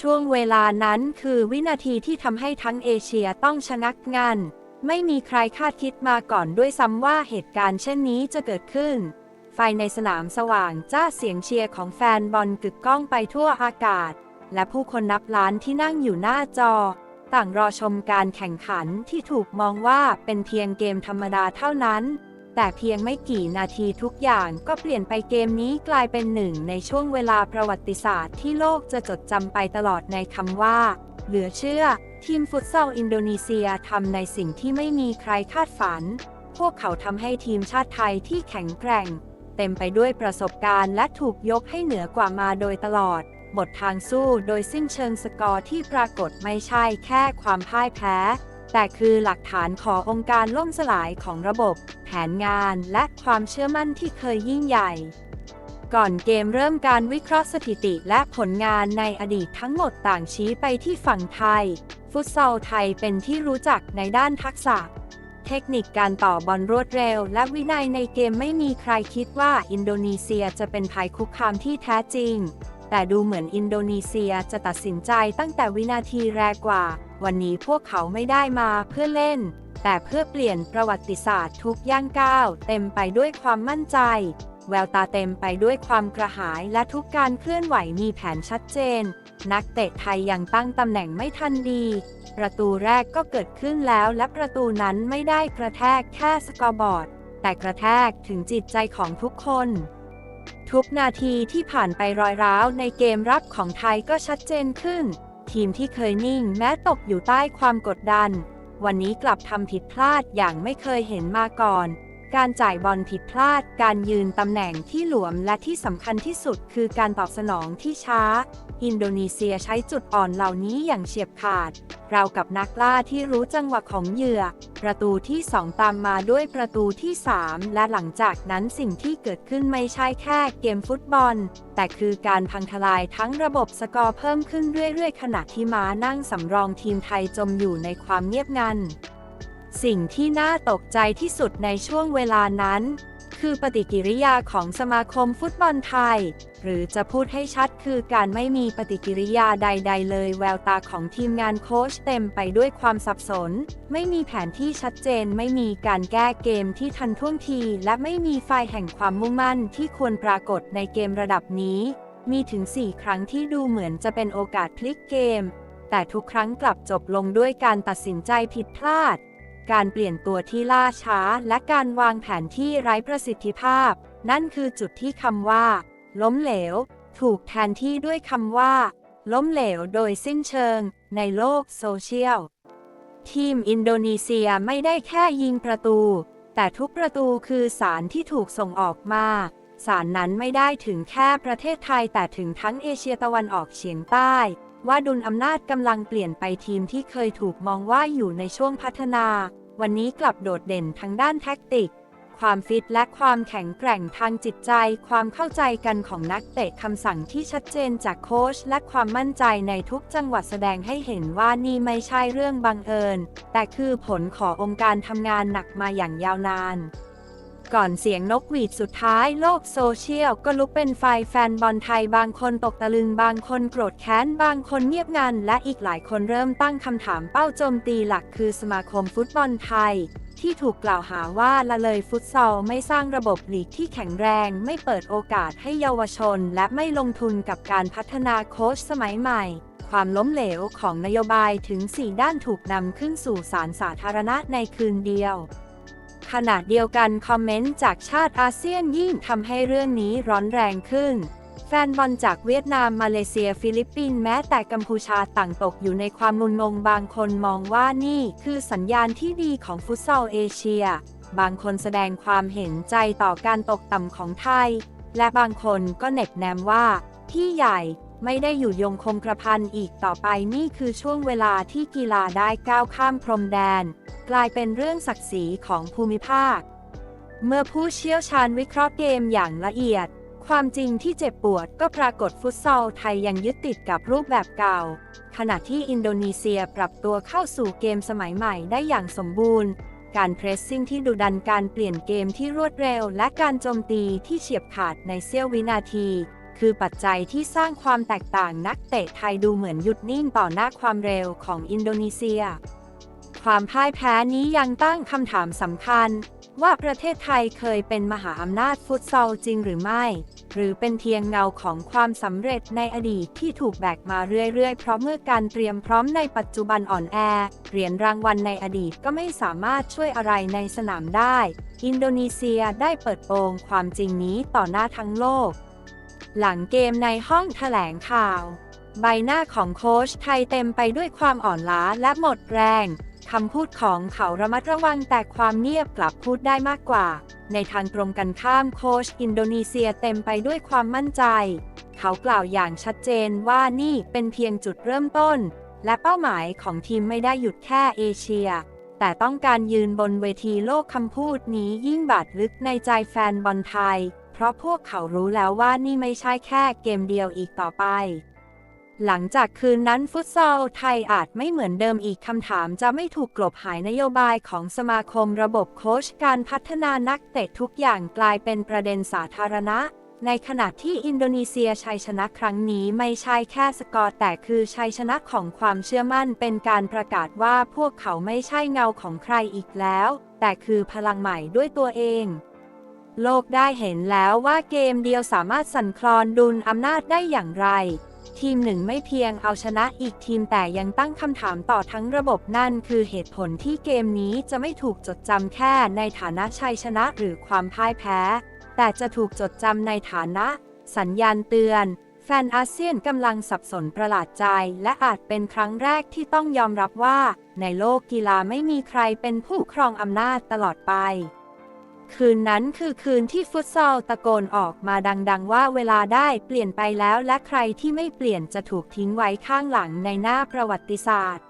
ช่วงเวลานั้นคือวินาทีที่ทำให้ทั้งเอเชียต้องชะงักงัน ไม่มีใครคาดคิดมาก่อนด้วยซ้ำว่าเหตุการณ์เช่นนี้จะเกิดขึ้น ไฟในสนามสว่างจ้าเสียงเชียร์ของแฟนบอลกึกก้องไปทั่วอากาศ และผู้คนนับล้านที่นั่งอยู่หน้าจอ ต่างรอชมการแข่งขันที่ถูกมองว่าเป็นเพียงเกมธรรมดาเท่านั้น แต่เพียงไม่กี่นาทีทุกอย่างก็เปลี่ยนไปเกมนี้กลายเป็นหนึ่งในช่วงเวลาประวัติศาสตร์ที่โลกจะจดจำไปตลอดในคำว่า เหลือเชื่อ ทีมฟุตซอลอินโดนีเซียทำในสิ่งที่ไม่มีใครคาดฝัน พวกเขาทำให้ทีมชาติไทยที่แข็งแกร่ง เต็มไปด้วยประสบการณ์และถูกยกให้เหนือกว่ามาโดยตลอด บททางสู้โดยสิ้นเชิงสกอร์ที่ปรากฏไม่ใช่แค่ความพ่ายแพ้ แต่คือหลักฐานขององค์การล่มสลายของระบบ แผนงานและความเชื่อมั่นที่เคยยิ่งใหญ่ ก่อนเกมเริ่มการวิเคราะห์สถิติและผลงานในอดีตทั้งหมดต่างชี้ไปที่ฝั่งไทย ฟุตซอลไทยเป็นที่รู้จักในด้านทักษะ เทคนิคการต่อบอลรวดเร็ว และวินัยในเกมไม่มีใครคิดว่าอินโดนีเซียจะเป็นภัยคุกคามที่แท้จริง แต่ดูเหมือนอินโดนีเซียจะตัดสินใจตั้งแต่วินาทีแรกกว่า วันนี้พวกเขาไม่ได้มาเพื่อเล่น แต่เพื่อเปลี่ยนประวัติศาสตร์ทุกย่างก้าว เต็มไปด้วยความมั่นใจ แววตาเต็มไปด้วยความกระหายและทุกการเคลื่อนไหวมีแผนชัดเจน นักเตะไทยยังตั้งตำแหน่งไม่ทันดี ประตูแรกก็เกิดขึ้นแล้วและประตูนั้นไม่ได้กระแทกแค่สกอร์บอร์ด แต่กระแทกถึงจิตใจของทุกคน ทุกนาทีที่ผ่านไปรอยร้าวในเกมรับของไทยก็ชัดเจนขึ้น ทีมที่เคยนิ่งแม้ตกอยู่ใต้ความกดดัน วันนี้กลับทำผิดพลาดอย่างไม่เคยเห็นมาก่อน การจ่ายบอลผิดพลาด การยืนตำแหน่งที่หลวมและที่สำคัญที่สุดคือการตอบสนองที่ช้า อินโดนีเซียใช้จุดอ่อนเหล่านี้อย่างเฉียบขาด เรากับนักล่าที่รู้จังหวะของเหยื่อ ประตูที่ 2 ตามมาด้วยประตูที่ 3 และหลังจากนั้นสิ่งที่เกิดขึ้นไม่ใช่แค่เกมฟุตบอล แต่คือการพังทลายทั้งระบบสกอร์เพิ่มขึ้นเรื่อยๆ ขณะที่ม้านั่งสำรองทีมไทยจมอยู่ในความเงียบงัน สิ่งที่น่าตกใจที่สุดในช่วงเวลานั้น คือปฏิกิริยาของสมาคมฟุตบอลไทย หรือจะพูดให้ชัดคือการไม่มีปฏิกิริยาใด ๆ เลยแววตาของทีมงานโค้ชเต็มไปด้วยความสับสน ไม่มีแผนที่ชัดเจน ไม่มีการแก้เกมที่ทันท่วงที และไม่มีไฟแห่งความมุ่งมั่นที่ควรปรากฏในเกมระดับนี้ มีถึง 4 ครั้งที่ดูเหมือนจะเป็นโอกาสพลิกเกม แต่ทุกครั้งกลับจบลงด้วยการตัดสินใจผิดพลาด การเปลี่ยนตัวที่ล่าช้า และการวางแผนที่ไร้ประสิทธิภาพ นั่นคือจุดที่คำว่า ล้มเหลว ถูกแทนที่ด้วยคำว่า ล้มเหลวโดยสิ้นเชิง ในโลกโซเชียล ทีมอินโดนีเซียไม่ได้แค่ยิงประตู แต่ทุกประตูคือสารที่ถูกส่งออกมา สารนั้นไม่ได้ถึงแค่ประเทศไทยแต่ถึงทั้งเอเชียตะวันออกเฉียงใต้ ว่าดุลอำนาจกำลังเปลี่ยนไปทีมที่เคยถูกมองว่าอยู่ในช่วงพัฒนา วันนี้กลับโดดเด่นทั้งด้านแท็กติก ความฟิตและความแข็งแกร่งทางจิตใจ ความเข้าใจกันของนักเตะคำสั่งที่ชัดเจนจากโค้ชและความมั่นใจในทุกจังหวัดแสดงให้เห็นว่านี่ไม่ใช่เรื่องบังเอิญ แต่คือผลขององค์การทำงานหนักมาอย่างยาวนาน ก่อนเสียงนกหวีดสุดท้ายโลกโซเชียลก็ลุกเป็นไฟแฟนบอลไทยบางคนตกตะลึงบางคนโกรธแค้น บางคนเงียบงัน และอีกหลายคนเริ่มตั้งคำถามเป้าโจมตีหลักคือสมาคมฟุตบอลไทย ที่ถูกกล่าวหาว่าละเลยฟุตซอลไม่สร้างระบบลีกที่แข็งแรง ไม่เปิดโอกาสให้เยาวชน และไม่ลงทุนกับการพัฒนาโค้ชสมัยใหม่ความล้มเหลวของนโยบายถึง 4 ด้านถูกนำขึ้นสู่สารสาธารณะในคืนเดียว ขณะเดียวกันคอมเมนต์จากชาติอาเซียนยิ่งทำให้เรื่องนี้ร้อนแรงขึ้น แฟนบอลจากเวียดนาม มาเลเซีย ฟิลิปปินส์แม้แต่กัมพูชาต่างตกอยู่ในความงุนงงบางคนมองว่านี่คือสัญญาณที่ดีของฟุตซอลเอเชีย บางคนแสดงความเห็นใจต่อการตกต่ำของไทย และบางคนก็เน็บแนมว่า พี่ใหญ่ไม่ได้อยู่ยงคงกระพันอีกต่อไปนี่คือช่วงเวลาที่กีฬาได้ก้าวข้ามพรมแดน กลายเป็นเรื่องศักดิ์ศรีของภูมิภาค เมื่อผู้เชี่ยวชาญวิเคราะห์เกมอย่างละเอียด ความจริงที่เจ็บปวดก็ปรากฏฟุตซอลไทยยังยึดติดกับรูปแบบเก่า ขณะที่อินโดนีเซียปรับตัวเข้าสู่เกมสมัยใหม่ได้อย่างสมบูรณ์การเพรสซิ่งที่ดุดันการเปลี่ยนเกมที่รวดเร็ว และการโจมตีที่เฉียบขาดในเสี้ยววินาที คือปัจจัยที่สร้างความแตกต่างนักเตะไทยดูเหมือนหยุดนิ่งต่อหน้าความเร็วของอินโดนีเซีย ความพ่ายแพ้นี้ยังตั้งคำถามสำคัญ ว่าประเทศไทยเคยเป็นมหาอำนาจฟุตซอลจริงหรือไม่ หรือเป็นเพียงเงาของความสำเร็จในอดีตที่ถูกแบกมาเรื่อยๆ เพราะเมื่อการเตรียมพร้อมในปัจจุบันอ่อนแอ เหรียญรางวัลในอดีตก็ไม่สามารถช่วยอะไรในสนามได้ อินโดนีเซียได้เปิดโปงความจริงนี้ต่อหน้าทั้งโลก หลังเกมในห้องแถลงข่าว ใบหน้าของโค้ชไทยเต็มไปด้วยความอ่อนล้าและหมดแรง คำพูดของเขาระมัดระวังแต่ความเงียบกลับพูดได้มากกว่า ในทางตรงกันข้ามโค้ชอินโดนีเซียเต็มไปด้วยความมั่นใจ เขากล่าวอย่างชัดเจนว่านี่เป็นเพียงจุดเริ่มต้น และเป้าหมายของทีมไม่ได้หยุดแค่เอเชียแต่ต้องการยืนบนเวทีโลกคำพูดนี้ยิ่งบาดลึกในใจแฟนบอลไทย เพราะพวกเขารู้แล้วว่านี่ไม่ใช่แค่เกมเดียวอีกต่อไป หลังจากคืนนั้นฟุตซอลไทยอาจไม่เหมือนเดิมอีกคำถามจะไม่ถูกกลบหายนโยบายของสมาคมระบบโค้ชการพัฒนานักเตะทุกอย่างกลายเป็นประเด็นสาธารณะ ในขณะที่อินโดนีเซียชัยชนะครั้งนี้ไม่ใช่แค่สกอร์แต่คือชัยชนะของความเชื่อมั่นเป็นการประกาศว่าพวกเขาไม่ใช่เงาของใครอีกแล้ว แต่คือพลังใหม่ด้วยตัวเอง โลกได้เห็นแล้วว่าเกมเดียวสามารถสั่นคลอนดุลอำนาจได้อย่างไร ทีมหนึ่งไม่เพียงเอาชนะอีกทีมแต่ยังตั้งคำถามต่อทั้งระบบนั่นคือเหตุผลที่เกมนี้จะไม่ถูกจดจำแค่ในฐานะชัยชนะหรือความพ่ายแพ้ แต่จะถูกจดจำในฐานะ สัญญาณเตือน แฟนอาเซียนกำลังสับสนประหลาดใจ และอาจเป็นครั้งแรกที่ต้องยอมรับว่า ในโลกกีฬาไม่มีใครเป็นผู้ครองอำนาจตลอดไป คืนนั้นคือคืนที่ฟุตซอลตะโกนออกมาดังๆ ว่าเวลาได้เปลี่ยนไปแล้วและใครที่ไม่เปลี่ยนจะถูกทิ้งไว้ข้างหลังในหน้าประวัติศาสตร์